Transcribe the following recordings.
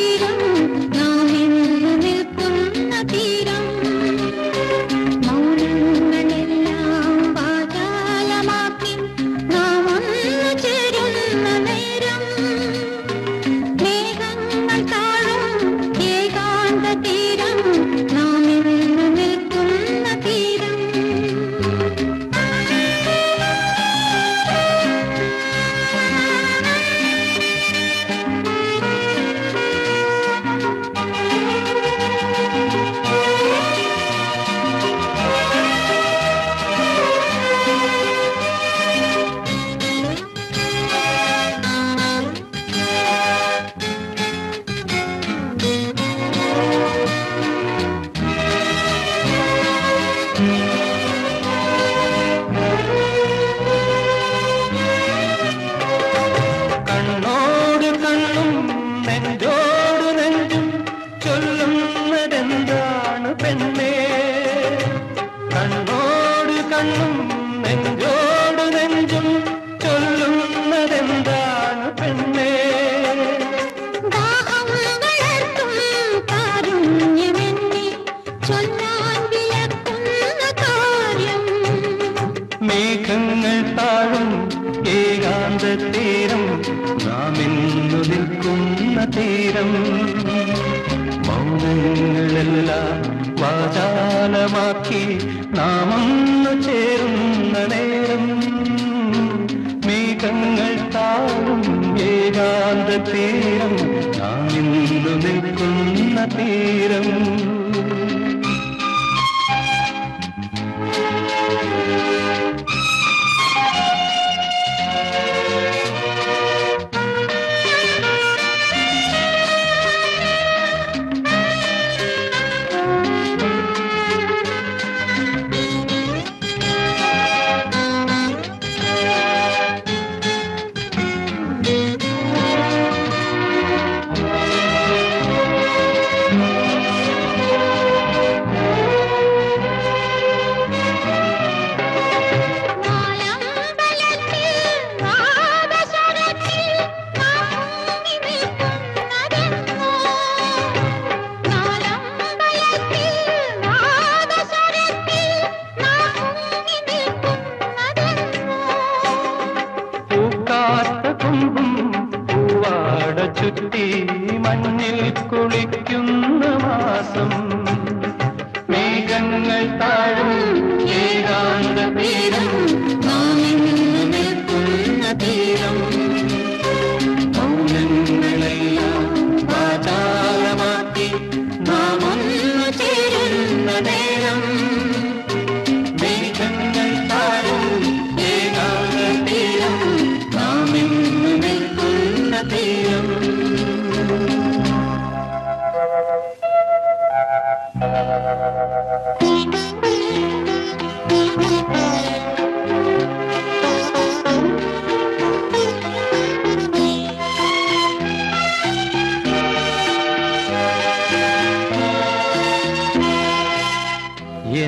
freedom. വാചാലമാക്കി നാമം ചേരുന്ന നേരം. മേഘങ്ങൾ താഴും ഏകാന്ത തീരം നാം നിൽക്കുന്ന തീരം. ചുറ്റി മണ്ണിൽ കുളിക്കുന്ന മാസം. മേഘങ്ങൾ താഴും ഏകാന്ത തീരം നാം നിൽക്കുന്ന തീരം.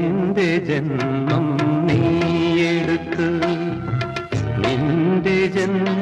എന്റെ ജന്മം നീയെടുത്ത് എന്റെ ജന്മം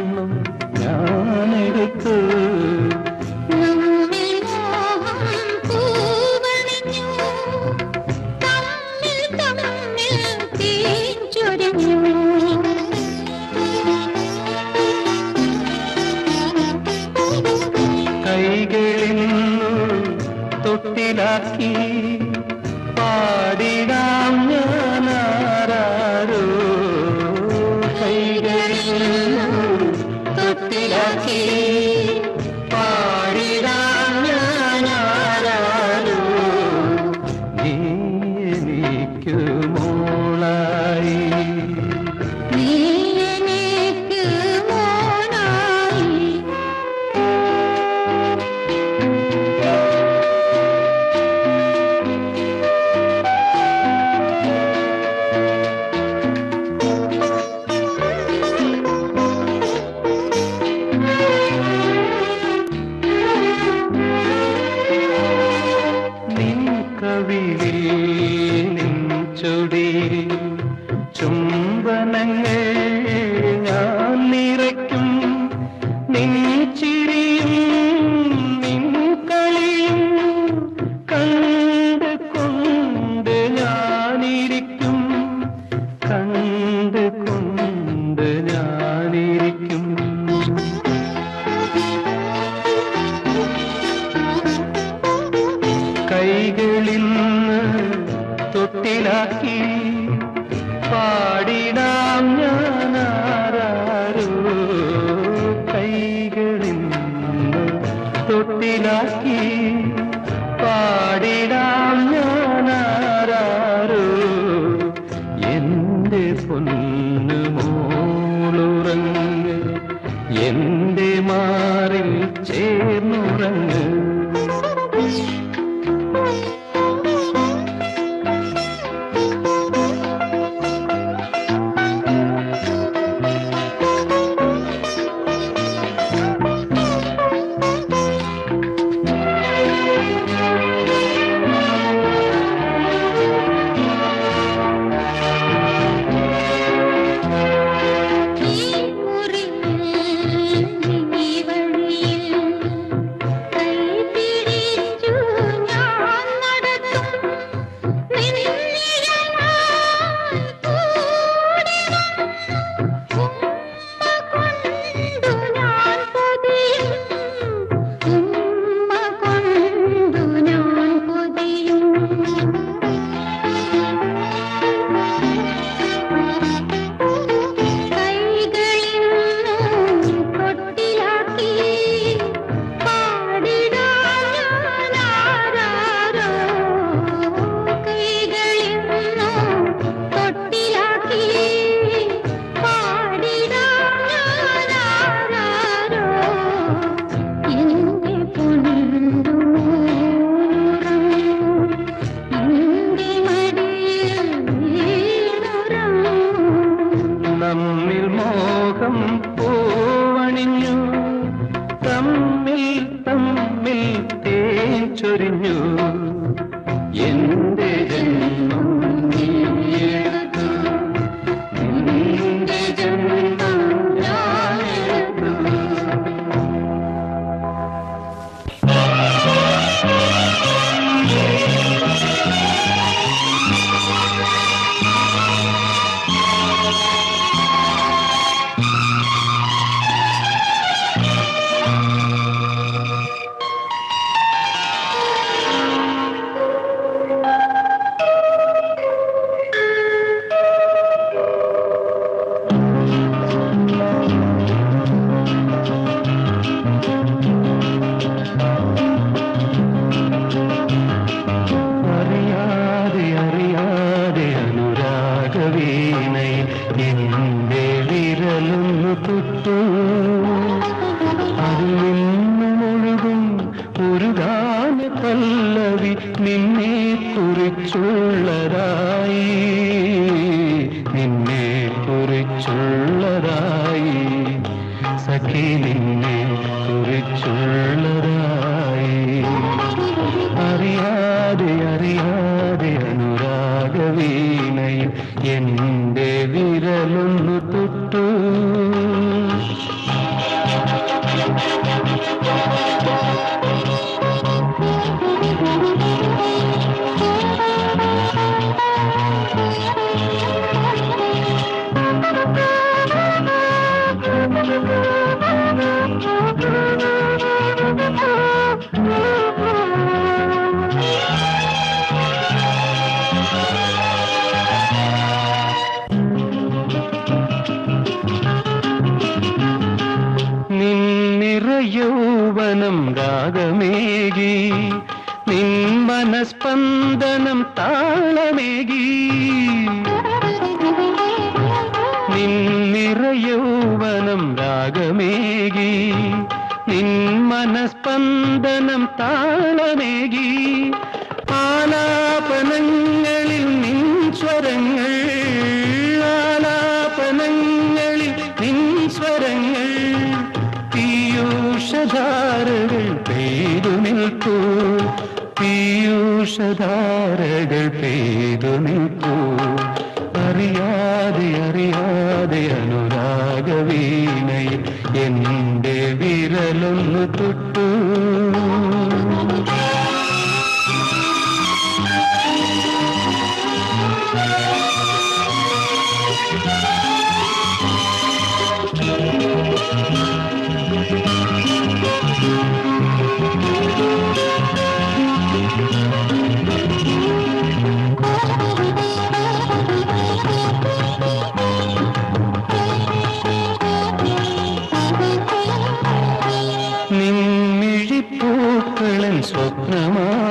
ഒരു ഗാന പല്ലവി നിന്നെ കുറിച്ചുള്ളതാ. മനസ്പന്ദനം താളമേകി. നിന്നിറയൗവനം രാഗമേകി. നിൻ മനസ്പന്ദനം താളമേകി. ആലാപനങ്ങളിൽ നിൻ സ്വരങ്ങൾ ആലാപനങ്ങളിൽ നിൻ സ്വരങ്ങൾ. പീയൂഷധാരകൾ പെയ്തു നിൽക്കൂ. പീയൂഷധാരകൾ പെയ്തു നിൽക്കൂ. അറിയാതെ അറിയാതെ അനുരാഗവീണയിൽ എന്റെ വിരലൊന്നു തൊട്ടു നിൻമിഴിപ്പൂക്കളൻ സ്വപ്നമായി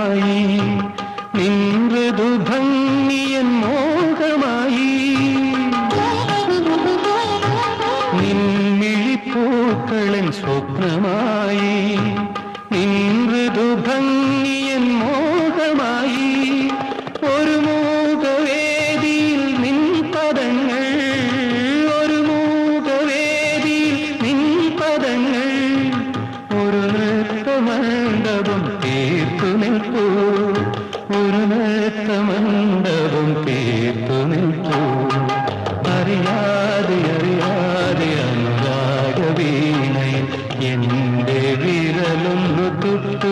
വിരലൊന്നു തൊട്ടു